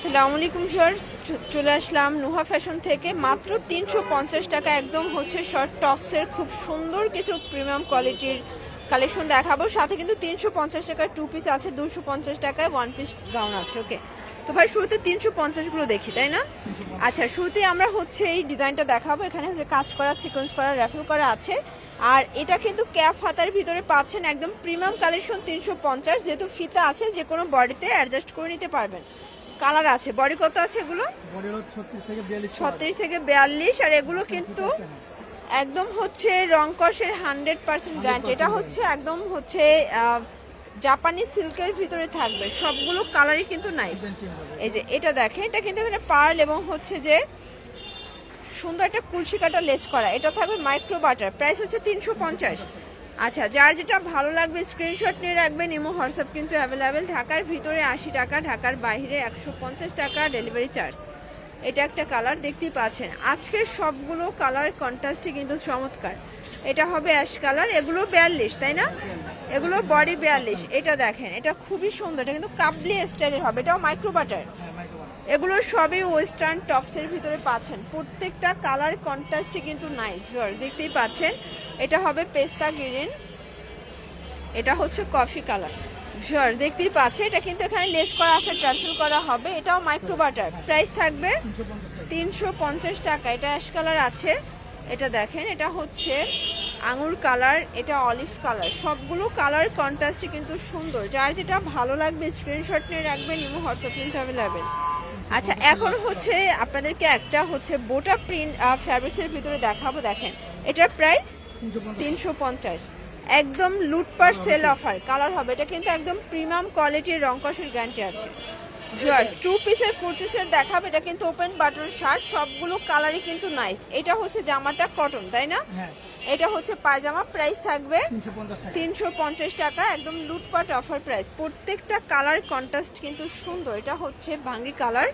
আসসালামু আলাইকুম শর্টস চলে আসলাম নুহা ফ্যাশন থেকে। মাত্র তিনশো পঞ্চাশ টাকা একদম হচ্ছে শর্ট টপসের খুব সুন্দর কিছু প্রিমিয়াম কোয়ালিটির কালেকশন দেখাবো। সাথে কিন্তু তিনশো পঞ্চাশ টাকায় টু পিস আছে, দুশো পঞ্চাশ টাকায় ওয়ান পিস গাউন আছে ওকে তো ভাই, শুরুতে তিনশো পঞ্চাশগুলো দেখি, তাই না? আচ্ছা শুরুতে আমরা হচ্ছে এই ডিজাইনটা দেখাবো। এখানে হচ্ছে কাজ করা সিকোয়েন্স করা র্যাফেল করা আছে। আর এটা কিন্তু ক্যাপ হাতার ভিতরে পাচ্ছেন একদম প্রিমিয়াম কালেকশন তিনশো পঞ্চাশ। যেহেতু ফিতা আছে যে কোনো বডিতে অ্যাডজাস্ট করে নিতে পারবেন। কালার আছে। বডি কত আছে এগুলো? ছত্রিশ থেকে বিয়াল্লিশ আর এগুলো কিন্তু একদম হচ্ছে রংকসের হান্ড্রেড পার্সেন্ট গ্যারান্টি। এটা হচ্ছে একদম হচ্ছে জাপানি সিল্কের ভিতরে থাকবে। সবগুলো কালারই কিন্তু নাই। এই যে এটা দেখেন এটা কিন্তু এখানে পার্ল এবং হচ্ছে যে সুন্দর একটা কুলসি কাটা লেস করা। এটা থাকবে মাইক্রো বাটার। প্রাইস হচ্ছে তিনশো পঞ্চাশ। আচ্ছা যার যেটা ভালো লাগবে স্ক্রিনশট নিয়ে রাখবেন, ইমো, হোয়াটসঅ্যাপ কিন্তু অ্যাভেলেবেল ঢাকার ভিতরে আশি টাকা, ঢাকার বাইরে একশো পঞ্চাশ টাকা ডেলিভারি চার্জ এটা একটা কালার দেখতেই পাচ্ছেন। আজকের সবগুলো কালার কন্ট্রাস্টই কিন্তু চমৎকার। এটা হবে অ্যাশ কালার এগুলো বিয়াল্লিশ, তাই না? এগুলো বডি বিয়াল্লিশ। এটা দেখেন, এটা খুবই সুন্দর, এটা কিন্তু কাবলি স্টাইলের হবে, এটাও মাইক্রো বাটার এগুলো সবই ওয়েস্টার্ন টপসের ভিতরে পাচ্ছেন। প্রত্যেকটা কালার কন্ট্রাস্টই কিন্তু নাইস দেখতেই পাচ্ছেন? এটা হবে পেস্তা গ্রিন এটা হচ্ছে কফি কালার শিওর দেখতেই পাচ্ছে এটা কিন্তু এখানে লেস করা আছে ট্রান্সফার করা হবে। এটাও মাইক্রো বাটার প্রাইস থাকবে তিনশো পঞ্চাশ টাকা। এটা অ্যাশ কালার আছে। এটা দেখেন, এটা হচ্ছে আঙুর কালার এটা অলিভ কালার সবগুলো কালার কন্ট্রাস্টই কিন্তু সুন্দর। যার যেটা ভালো লাগবে স্ক্রিনশট নিয়ে রাখবেন, ইমো, হোয়াটসঅ্যাপ কিন্তু অ্যাভেলেবেল আচ্ছা এখন হচ্ছে আপনাদেরকে একটা হচ্ছে বোটা প্রিন্ট ফ্যাব্রিক্সের ভিতরে দেখাবো, দেখেন। এটার প্রাইস তিনশো পঞ্চাশ। একদম লুটপার সেল অফার কালার হবে। এটা কিন্তু একদম প্রিমিয়াম কোয়ালিটির রংকসের গ্যারান্টি আছে। টু পিসের কুর্তি সেট দেখাবে, এটা কিন্তু ওপেন বাটন শার্ট সবগুলো কালারই কিন্তু নাইস এটা হচ্ছে জামাটা কটন তাই না? হ্যাঁ। এটা হচ্ছে পায়জামা প্রাইস থাকবে তিনশো পঞ্চাশ টাকা। একদম লুটপাট অফার প্রাইস প্রত্যেকটা কালার কন্ট্রাস্ট কিন্তু সুন্দর। এটা হচ্ছে ভাঙ্গি কালার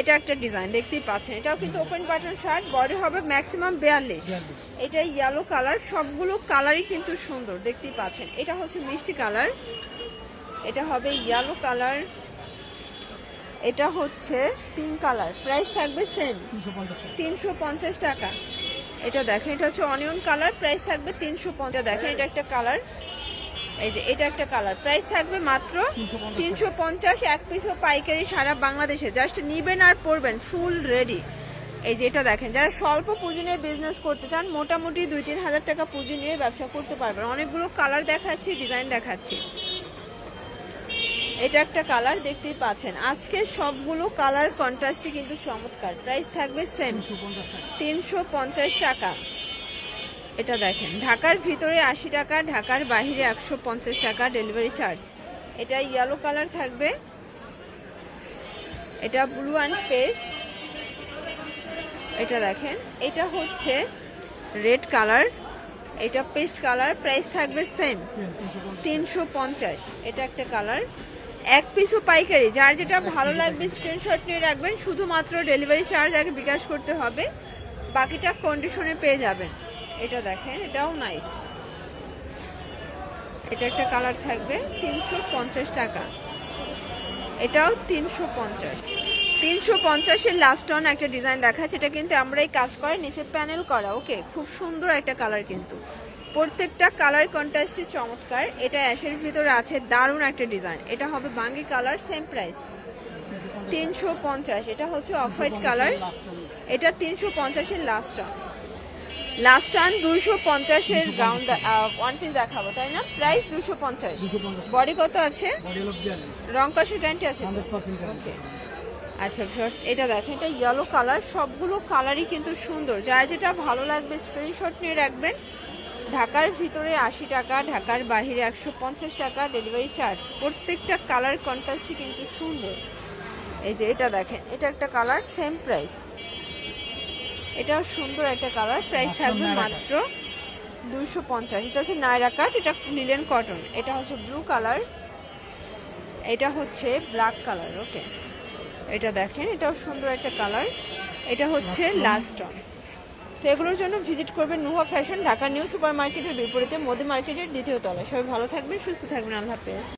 এটা একটা ডিজাইন দেখতেই পাচ্ছেন। এটাও কিন্তু ওপেন বাটন শার্ট বডি হবে ম্যাক্সিমাম বিয়াল্লিশ। এটা ইয়েলো কালার সবগুলো কালারই কিন্তু সুন্দর দেখতেই পাচ্ছেন। এটা হচ্ছে মিষ্টি কালার এটা হবে ইয়েলো কালার এটা হচ্ছে পিঙ্ক কালার প্রাইস থাকবে সেম তিনশো তিনশো পঞ্চাশ টাকা। এটা দেখেন এটা হচ্ছে অনিয়ন কালার প্রাইস থাকবে তিনশো পঞ্চাশ। দেখেন এটা একটা কালার এই যে এটা একটা কালার প্রাইস থাকবে মাত্র তিনশো পঞ্চাশ এক পিসও পাইকারি সারা বাংলাদেশে। জাস্ট নিবেন আর পরবেন ফুল রেডি এই যে এটা দেখেন যারা স্বল্প পুঁজি নিয়ে বিজনেস করতে চান মোটামুটি দুই তিন হাজার টাকা পুঁজি নিয়ে ব্যবসা করতে পারবেন। অনেকগুলো কালার দেখাচ্ছি ডিজাইন দেখাচ্ছি। এটা একটা কালার দেখতেই পাচ্ছেন। আজকের সবগুলো কালার কন্ট্রাস্টই কিন্তু চমৎকার। প্রাইস থাকবে সেম তিনশো পঞ্চাশ টাকা। এটা দেখেন, ঢাকার ভিতরে আশি টাকা, ঢাকার বাইরে একশো পঞ্চাশ টাকা ডেলিভারি চার্জ এটা ইয়েলো কালার থাকবে। এটা ব্লু অ্যান্ড পেস্ট এটা দেখেন, এটা হচ্ছে রেড কালার এটা পেস্ট কালার প্রাইস থাকবে সেম তিনশো এটা একটা কালার এক পিসও পাইকারি, যার যেটা ভালো লাগবে স্ক্রিনশট নিয়ে রাখবেন, শুধুমাত্র ডেলিভারি চার্জ আগে বিকাশ করতে হবে, বাকিটা কন্ডিশনে পেয়ে যাবেন। এটা দেখেন, এটাও নাইস এটা একটা কালার থাকবে তিনশো পঞ্চাশ টাকা। এটাও তিনশো পঞ্চাশ। তিনশো পঞ্চাশের লাস্ট অন একটা ডিজাইন দেখাচ্ছে, এটা কিন্তু আমরা এই কাজ করে নিচে প্যানেল করা ওকে খুব সুন্দর একটা কালার কিন্তু। প্রত্যেকটা কালার কন্ট্রাস্টই চমৎকার। এটা অ্যাশের ভিতরে আছে দারুণ একটা ডিজাইন এটা হবে বাঙ্গি কালার সেম প্রাইস তিনশো পঞ্চাশ। এটা হচ্ছে অফ হোয়াইট কালার এটা তিনশো পঞ্চাশের লাস্ট অন লাস্ট অন দুশো পঞ্চাশের গ্রাউন্ড ওয়ান পিস দেখাবো তাই না? প্রাইস দুশো পঞ্চাশ। বডি কত আছে? রং কষের গ্যারান্টি আছে আচ্ছা ভিউয়ার্স এটা দেখেন এটা ইয়েলো কালার সবগুলো কালারই কিন্তু সুন্দর। যার যেটা ভালো লাগবে স্ক্রিনশট নিয়ে রাখবেন। ঢাকার ভিতরে আশি টাকা ঢাকার বাইরে একশো পঞ্চাশ টাকা ডেলিভারি চার্জ প্রত্যেকটা কালার কন্ট্রাস্টই কিন্তু সুন্দর। এই যে এটা দেখেন এটা একটা কালার সেম প্রাইস এটাও সুন্দর একটা কালার প্রাইস থাকবে মাত্র দুশো পঞ্চাশ। এটা হচ্ছে নায়রা কাট এটা লিলেন কটন এটা হচ্ছে ব্লু কালার এটা হচ্ছে ব্ল্যাক কালার ওকে এটা দেখেন এটাও সুন্দর একটা কালার এটা হচ্ছে লাস্ট টন তো এগুলোর জন্য ভিজিট করবেন Nuha fashion, Dhaka New Super মার্কেটের বিপরীতে মোদি মার্কেটের দ্বিতীয় তলায়। সবাই ভালো থাকবেন, সুস্থ থাকবেন, আল্লাহ হাফেজ।